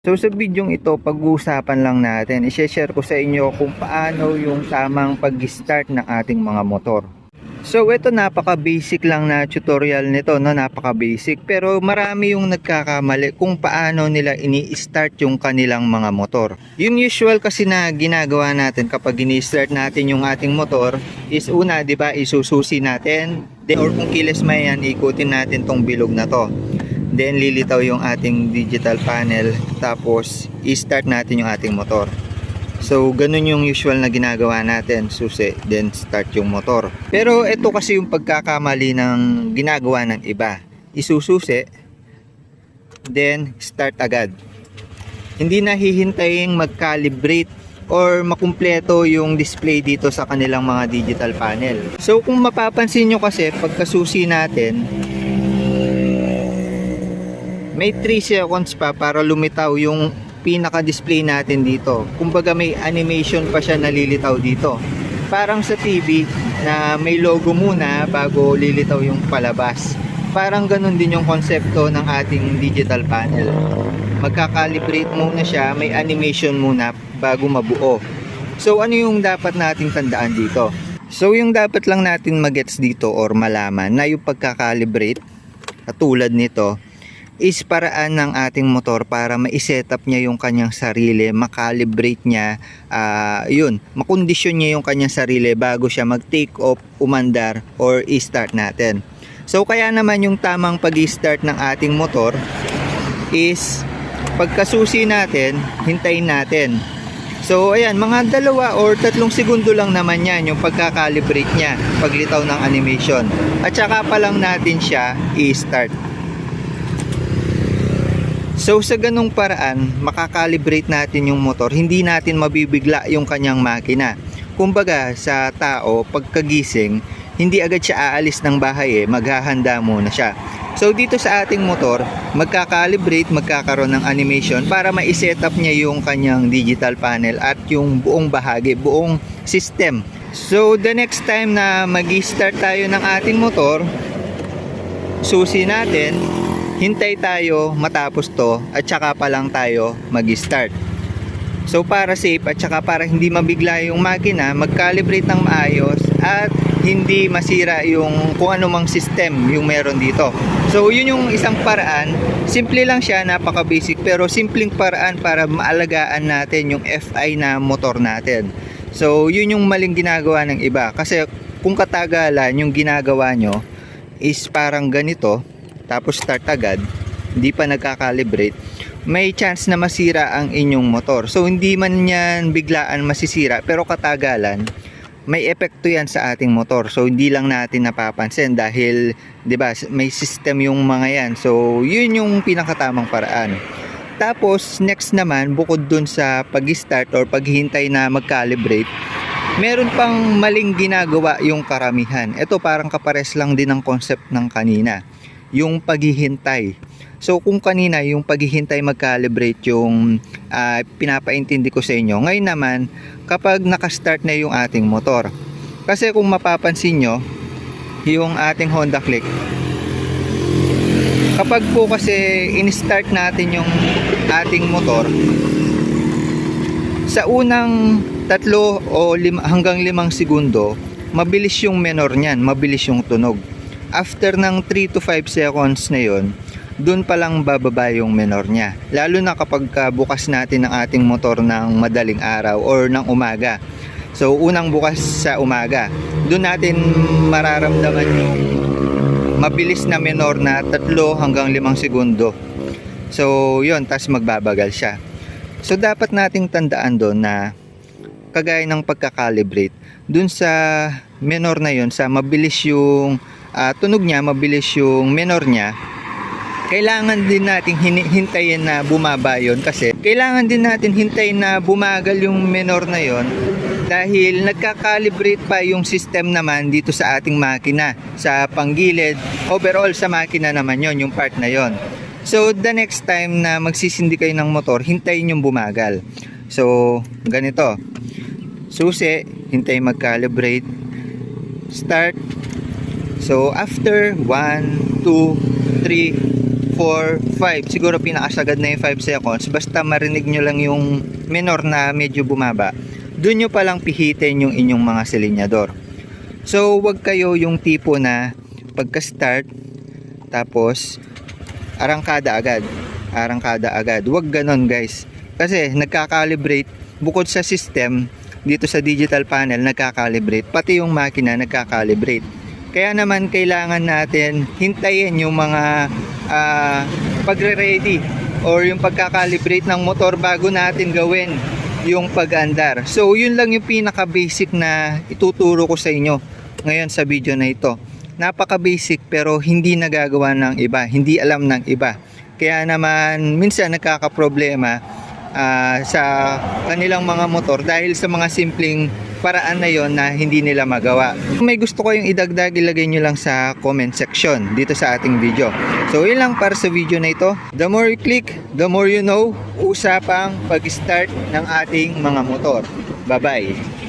So sa bidyong ito, pag-uusapan lang natin, i-share ko sa inyo kung paano yung tamang pag-start ng ating mga motor. So ito napaka-basic lang na tutorial nito, no? napaka-basic. Pero marami yung nagkakamali kung paano nila ini-start yung kanilang mga motor. Yung usual kasi na ginagawa natin kapag ini-start natin yung ating motor is una, di ba, isususi natin. Then, or kung kilis may yan, ikutin natin tong bilog na to. Then lilitaw yung ating digital panel tapos i-start natin yung ating motor. So ganun yung usual na ginagawa natin, susi, then start yung motor. Pero ito kasi yung pagkakamali ng ginagawa ng iba. Isususi, then start agad. Hindi na hihintayin mag-calibrate or makumpleto yung display dito sa kanilang mga digital panel. So kung mapapansin nyo kasi pagkasusi natin, may 3 seconds pa para lumitaw yung pinaka-display natin dito. Kumbaga may animation pa siya nalilitaw dito. Parang sa TV na may logo muna bago lilitaw yung palabas. Parang ganun din yung konsepto ng ating digital panel. Magkakalibrate muna siya, may animation muna bago mabuo. So ano yung dapat nating tandaan dito? So yung dapat lang natin magets dito or malaman na yung pagkakalibrate katulad nito is paraan ng ating motor para ma-setup niya yung kanyang sarili, makalibrate niya, ah, yun, makondisyon niya yung kanyang sarili bago siya mag-take off, umandar, or i-start natin. So kaya naman yung tamang pag-start ng ating motor is pagkasusi natin, hintayin natin. So ayan, mga dalawa or tatlong segundo lang naman yan yung pagkakalibrate niya, paglitaw ng animation. At saka pa lang natin siya i-start. So sa ganung paraan, makakalibrate natin yung motor, hindi natin mabibigla yung kanyang makina. Kumbaga sa tao, pagkagising, hindi agad siya aalis ng bahay eh, maghahanda muna siya. So dito sa ating motor, magkakalibrate, magkakaroon ng animation para ma-setup niya yung kanyang digital panel at yung buong bahagi, buong system. So the next time na mag-start tayo ng ating motor, susi natin, hintay tayo matapos to at saka pa lang tayo mag-start. So para safe at saka para hindi mabigla yung makina, mag-calibrate ng maayos at hindi masira yung kung ano mang system yung meron dito. So yun yung isang paraan, simple lang siya, napaka basic pero simpleng paraan para maalagaan natin yung FI na motor natin. So yun yung maling ginagawa ng iba kasi kung katagalan yung ginagawa nyo is parang ganito, tapos start agad, hindi pa nagkakalibrate, may chance na masira ang inyong motor. So hindi man yan biglaan masisira, pero katagalan, may epekto yan sa ating motor. So hindi lang natin napapansin dahil 'di ba, may system yung mga yan. So yun yung pinakatamang paraan. Tapos next naman bukod dun sa pag-start or paghihintay na mag-calibrate, meron pang maling ginagawa yung karamihan. Ito parang kapares lang din ng concept ng kanina yung paghihintay. So kung kanina yung paghihintay mag-calibrate yung ah, pinapaintindi ko sa inyo, ngayon naman kapag nakastart na yung ating motor. Kasi kung mapapansin nyo, yung ating Honda Click, kapag po kasi in-start natin yung ating motor, sa unang tatlo o lim- hanggang limang segundo, mabilis yung menor niyan, mabilis yung tunog after ng 3 to 5 seconds na yon, dun pa lang bababa yung menor niya. Lalo na kapag ka bukas natin ang ating motor ng madaling araw or ng umaga. So, unang bukas sa umaga. Doon natin mararamdaman yung mabilis na menor na 3 hanggang 5 segundo. So, yun, tas magbabagal siya. So, dapat nating tandaan doon na kagaya ng pagkakalibrate, dun sa menor na yon sa mabilis yung ah, tunog niya, mabilis yung menor niya, kailangan din natin hintayin na bumaba yon kasi kailangan din natin hintayin na bumagal yung menor na yon dahil nagka-calibrate pa yung system naman dito sa ating makina sa panggilid overall sa makina naman yon yung part na yon so the next time na magsisindi kayo ng motor hintayin yung bumagal. So ganito. Susi hintay mag-calibrate start So after 1, 2, 3, 4, 4, 5. Siguro pinakasagad na yung 5 seconds. Basta marinig nyo lang yung minor na medyo bumaba. Doon nyo palang pihitin yung inyong mga silinyador. So, wag kayo yung tipo na pagka-start, tapos arangkada agad. Arangkada agad. Wag ganon guys. Kasi nagka-calibrate, bukod sa system, dito sa digital panel, nagka-calibrate. Pati yung makina nagka-calibrate. Kaya naman kailangan natin hintayin yung mga ah, pagre-ready or yung pagka-calibrate ng motor bago natin gawin yung pag-andar. So, yun lang yung pinaka-basic na ituturo ko sa inyo ngayon sa video na ito. Napaka-basic pero hindi nagagawa ng iba, hindi alam ng iba. Kaya naman minsan nagkakaproblema ah, sa kanilang mga motor dahil sa mga simpleng paraan na yon na hindi nila magawa. Kung may gusto kayong idagdag, ilagay nyo lang sa comment section dito sa ating video. So, yun lang para sa video na ito. The more you click, the more you know, usapang pag-start ng ating mga motor. Bye-bye!